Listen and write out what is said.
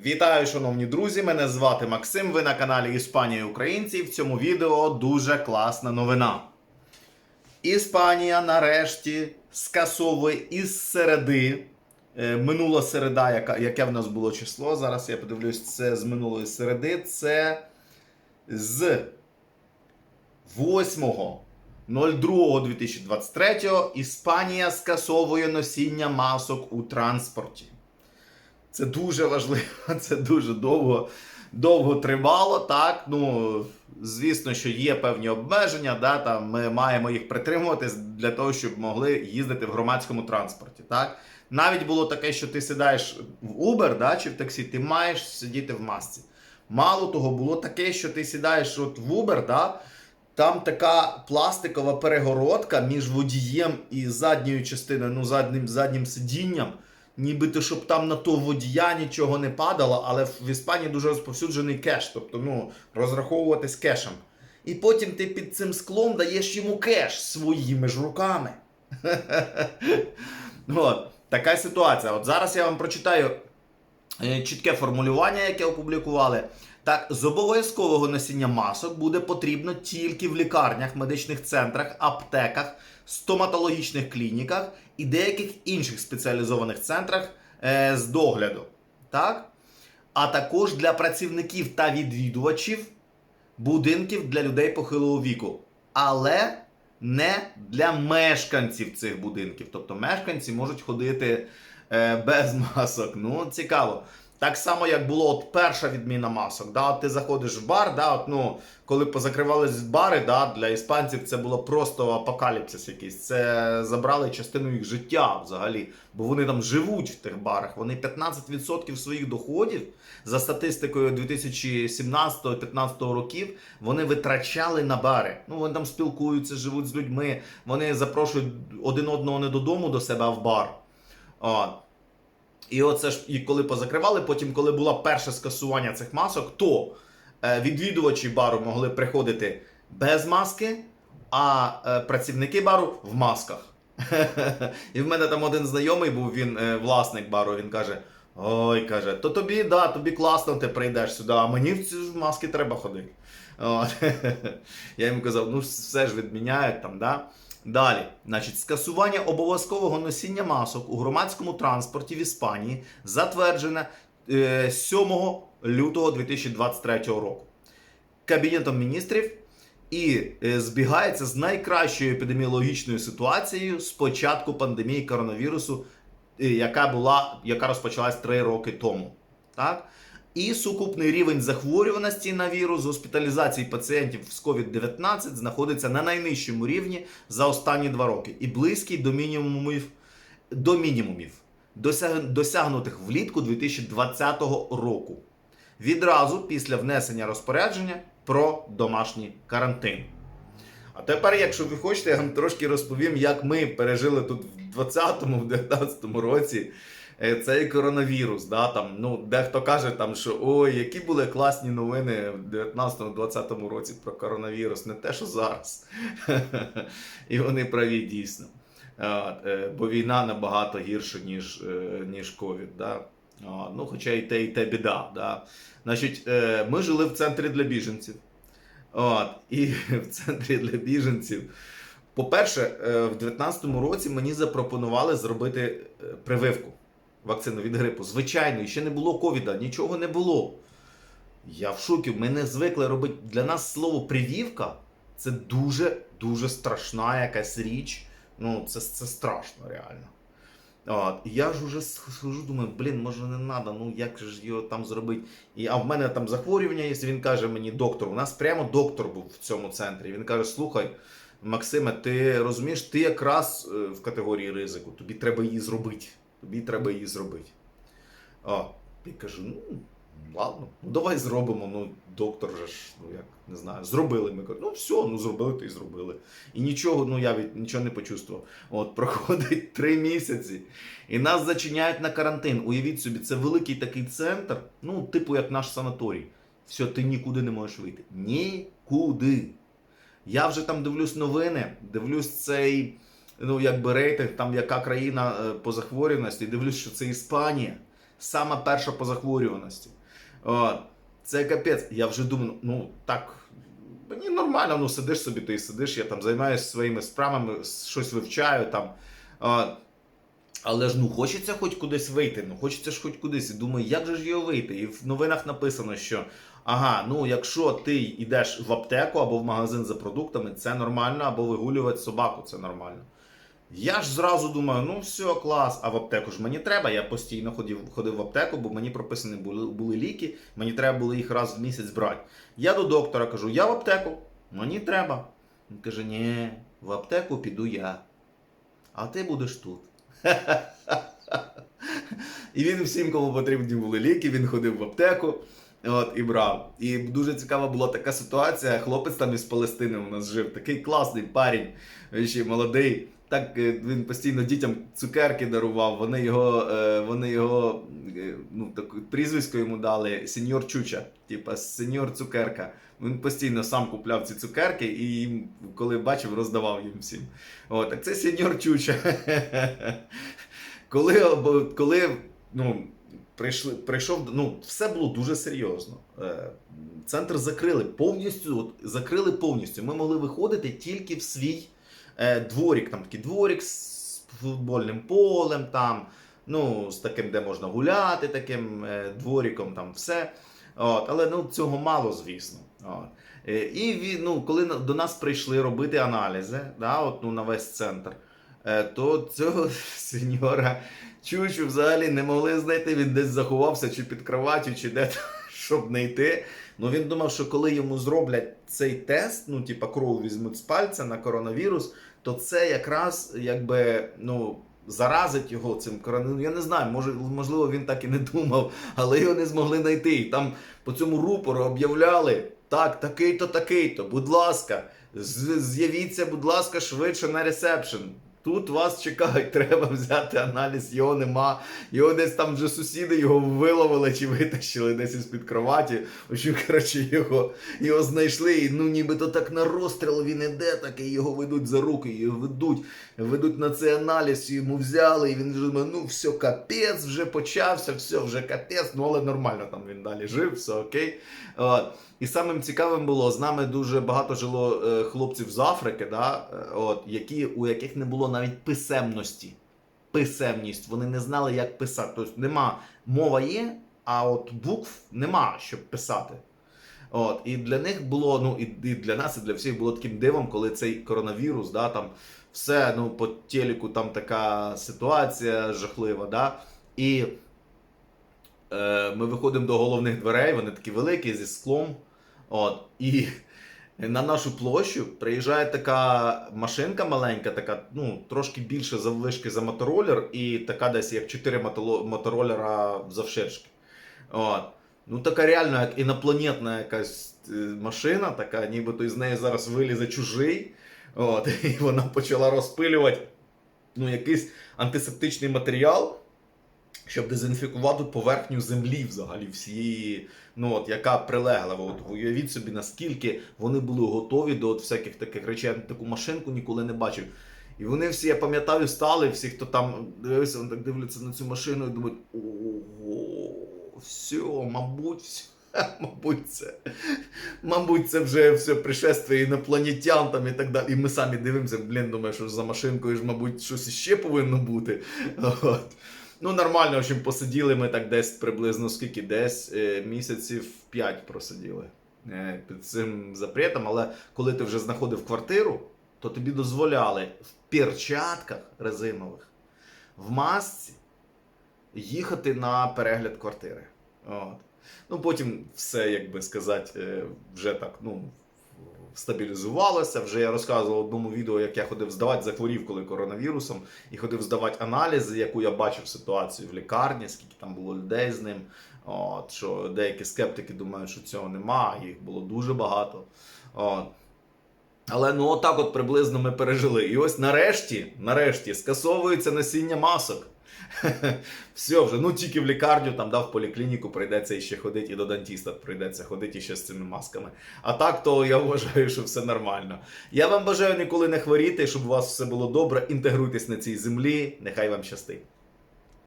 Вітаю, шановні друзі! Мене звати Максим. Ви на каналі Іспанія Українці. І в цьому відео дуже класна новина. Іспанія нарешті скасовує із середи. е, Минула середа, яка, яке в нас було число. Зараз я подивлюсь, це з минулої середи. Це з 8.02.2023 Іспанія скасовує носіння масок у транспорті. Це дуже важливо, це дуже довго, довго тривало. Так, ну звісно, що є певні обмеження. Да, там ми маємо їх притримуватись для того, щоб могли їздити в громадському транспорті. Так, навіть було таке, що ти сідаєш в Uber, да, чи в таксі, ти маєш сидіти в масці. Мало того, було таке, що ти сідаєш от в Uber, да, там така пластикова перегородка між водієм і задньою частиною, ну заднім, заднім сидінням. Нібито, щоб там на то водія нічого не падало, але в Іспанії дуже розповсюджений кеш, тобто ну, розраховуватись кешем. І потім ти під цим склом даєш йому кеш своїми ж руками. От, така ситуація. От зараз я вам прочитаю чітке формулювання, яке опублікували. Так, з обов'язкового носіння масок буде потрібно тільки в лікарнях, медичних центрах, аптеках, стоматологічних клініках і деяких інших спеціалізованих центрах е, з догляду. Так? А також для працівників та відвідувачів будинків для людей похилого віку. Але не для мешканців цих будинків. Тобто мешканці можуть ходити е, без масок. Ну, цікаво. Так само, як було от перша відміна масок. Да? От ти заходиш в бар, да? от, ну, коли позакривались бари, да? для іспанців це було просто апокаліпсис якийсь. Це забрали частину їх життя взагалі. Бо вони там живуть в тих барах. Вони 15% своїх доходів за статистикою 2017-2015 років вони витрачали на бари. Ну, вони там спілкуються, живуть з людьми, вони запрошують один одного не додому до себе, а в бар. От. І оце ж і коли позакривали, потім, коли було перше скасування цих масок, то е, відвідувачі бару могли приходити без маски, а е, працівники бару в масках. І в мене там один знайомий був, він е, власник бару, він каже: Ой, каже, то тобі, да, тобі класно, ти прийдеш сюди, а мені в ці маски треба ходити. От. Я йому казав, ну все ж відміняють там, да? Далі, значить, скасування обов'язкового носіння масок у громадському транспорті в Іспанії затверджене е, 7 лютого 2023 року Кабінетом міністрів і е, збігається з найкращою епідеміологічною ситуацією з початку пандемії коронавірусу, е, яка була, яка розпочалась 3 роки тому. Так? І сукупний рівень захворюваності на вірус, госпіталізації пацієнтів з COVID-19 знаходиться на найнижчому рівні за останні два роки і близький до мінімумів, до мінімумів досяг- досягнутих влітку 2020 року. Відразу після внесення розпорядження про домашній карантин. А тепер, якщо ви хочете, я вам трошки розповім, як ми пережили тут в 2020-19 році цей коронавірус. Да, там, ну, дехто каже, там, що ой, які були класні новини в 19-20 році про коронавірус, не те, що зараз. І вони праві дійсно. Е, Бо війна набагато гірша, ніж, е, ніж ковід. Да? Ну, хоча і те, і те біда. Да? Значить, е, ми жили в центрі для біженців. От, і в центрі для біженців. По-перше, е, в 19-му році мені запропонували зробити е, прививку вакцину від грипу. Звичайно, і ще не було ковіда, нічого не було. Я в шокі, ми не звикли робити. Для нас слово привівка це дуже-дуже страшна якась річ. Ну, це, це страшно реально. От, я ж уже схожу, думаю, блін, може не треба, ну як ж його там зробити. І, а в мене там захворювання є, він каже мені, доктор, у нас прямо доктор був в цьому центрі. Він каже: слухай, Максиме, ти розумієш, ти якраз е, в категорії ризику, тобі треба її зробити. Тобі треба її зробити. А, я кажу, ну, ладно, ну давай зробимо. Ну, доктор же ж, ну як не знаю, зробили. Ми кажемо, ну все, ну зробили, то і зробили. І нічого, ну я від нічого не почувствував. От проходить три місяці, і нас зачиняють на карантин. Уявіть собі, це великий такий центр, ну, типу як наш санаторій. Все, ти нікуди не можеш вийти. Нікуди. Я вже там дивлюсь новини, дивлюсь цей, ну якби рейтинг, там яка країна е, по захворюваності, дивлюсь, що це Іспанія. сама перша по захворюваності. Це капець. Я вже думаю, ну так. Мені нормально, ну сидиш собі, ти сидиш, я там займаюся своїми справами, щось вивчаю там. От. Але ж ну хочеться хоч кудись вийти, ну хочеться ж хоч кудись. І думаю, як же ж його вийти? І в новинах написано, що ага, ну якщо ти йдеш в аптеку або в магазин за продуктами, це нормально, або вигулювати собаку, це нормально. Я ж зразу думаю, ну все, клас, а в аптеку ж мені треба. Я постійно ходив, ходив в аптеку, бо мені прописані були, були ліки, мені треба було їх раз в місяць брати. Я до доктора кажу, я в аптеку, мені треба. Він каже, ні, в аптеку піду я, а ти будеш тут. І він всім, кому потрібні були ліки, він ходив в аптеку от, і брав. І дуже цікава була така ситуація. Хлопець там із Палестини у нас жив, такий класний парень, ще молодий. Так е, він постійно дітям цукерки дарував. Вони його, е, вони його е, ну, таке прізвисько йому дали сеньор Чуча, типа сеньор цукерка. Він постійно сам купляв ці цукерки і їм, коли бачив, роздавав їм всім. О, так це сеньор Чуча. Коли, коли ну, прийшли, прийшов, ну, все було дуже серйозно. Центр закрили повністю, от, закрили повністю. Ми могли виходити тільки в свій дворік, там такий дворік з футбольним полем, там, ну, з таким, де можна гуляти, таким е, дворіком, там все. От, але ну, цього мало, звісно. От. Е, І ну, коли до нас прийшли робити аналізи, да, от, ну, на весь центр, е, то цього сеньора Чучу взагалі не могли знайти. Він десь заховався чи під кроваттю, чи де щоб знайти. Ну він думав, що коли йому зроблять цей тест, ну, типа кров візьмуть з пальця на коронавірус, то це якраз якби ну. Заразить його цим коронавірусом. Я не знаю, може, можливо, він так і не думав, але його не змогли знайти. І там по цьому рупору об'являли: так, такий-то, такий-то, будь ласка, з'явіться, будь ласка, швидше на ресепшн. Тут вас чекають, треба взяти аналіз, його нема. Його десь там вже сусіди його виловили чи витащили десь із-під кроваті. В коротше, його, його знайшли, і ну нібито так на розстріл він іде, так і його ведуть за руки, його ведуть, ведуть на цей аналіз, йому взяли, і він думає, ну все, капець, вже почався, все, вже капець, ну але нормально там він далі жив, все окей. От. І самим цікавим було, з нами дуже багато жило е, хлопців з Африки, да, е, от, які, у яких не було навіть писемності. Писемність, вони не знали, як писати. Тобто нема, мова є, а от букв нема, щоб писати. От, і для них було, ну і, і для нас, і для всіх було таким дивом, коли цей коронавірус, да, там все, ну, по телеку там така ситуація жахлива, да, і е, ми виходимо до головних дверей, вони такі великі зі склом. От, і на нашу площу приїжджає така машинка маленька, така, ну, трошки більше заввишки за моторолер, і така десь як 4 мотоло- моторолера завширшки. От. Ну, така реально як інопланетна якась е, машина, така, нібито із неї зараз вилізе чужий. От, і вона почала розпилювати ну, якийсь антисептичний матеріал, щоб дезінфікувати поверхню землі взагалі всієї, ну от яка прилегла. От уявіть собі, наскільки вони були готові до от всяких таких речей. Я таку машинку ніколи не бачив. І вони всі, я пам'ятаю, стали, всі, хто там дивився, вони так дивляться на цю машину і думають, ого, все, мабуть, все. Мабуть, це. Мабуть, це вже все пришествие інопланетян там і так далі. І ми самі дивимося, блін, думаю, що за машинкою ж, мабуть, щось іще повинно бути. От. Ну, нормально, в общем, посиділи ми так десь приблизно скільки, десь е, місяців 5 просиділи е, під цим запретом. Але коли ти вже знаходив квартиру, то тобі дозволяли в перчатках резинових, в масці їхати на перегляд квартири. От. Ну, потім все, як би сказати, е, вже так, ну. Стабілізувалося. Вже я розказував в одному відео, як я ходив здавати, захворів коли коронавірусом, і ходив здавати аналізи, яку я бачив ситуацію в лікарні, скільки там було людей з ним. От, що деякі скептики думають, що цього нема, їх було дуже багато. От. Але ну отак от приблизно ми пережили. І ось нарешті, нарешті, скасовується носіння масок. Все вже, ну тільки в лікарню, там да, в поліклініку прийдеться іще ходити, і до дантіста прийдеться ходити ще з цими масками. А так, то я вважаю, що все нормально. Я вам бажаю ніколи не хворіти, щоб у вас все було добре. Інтегруйтесь на цій землі. Нехай вам щастить.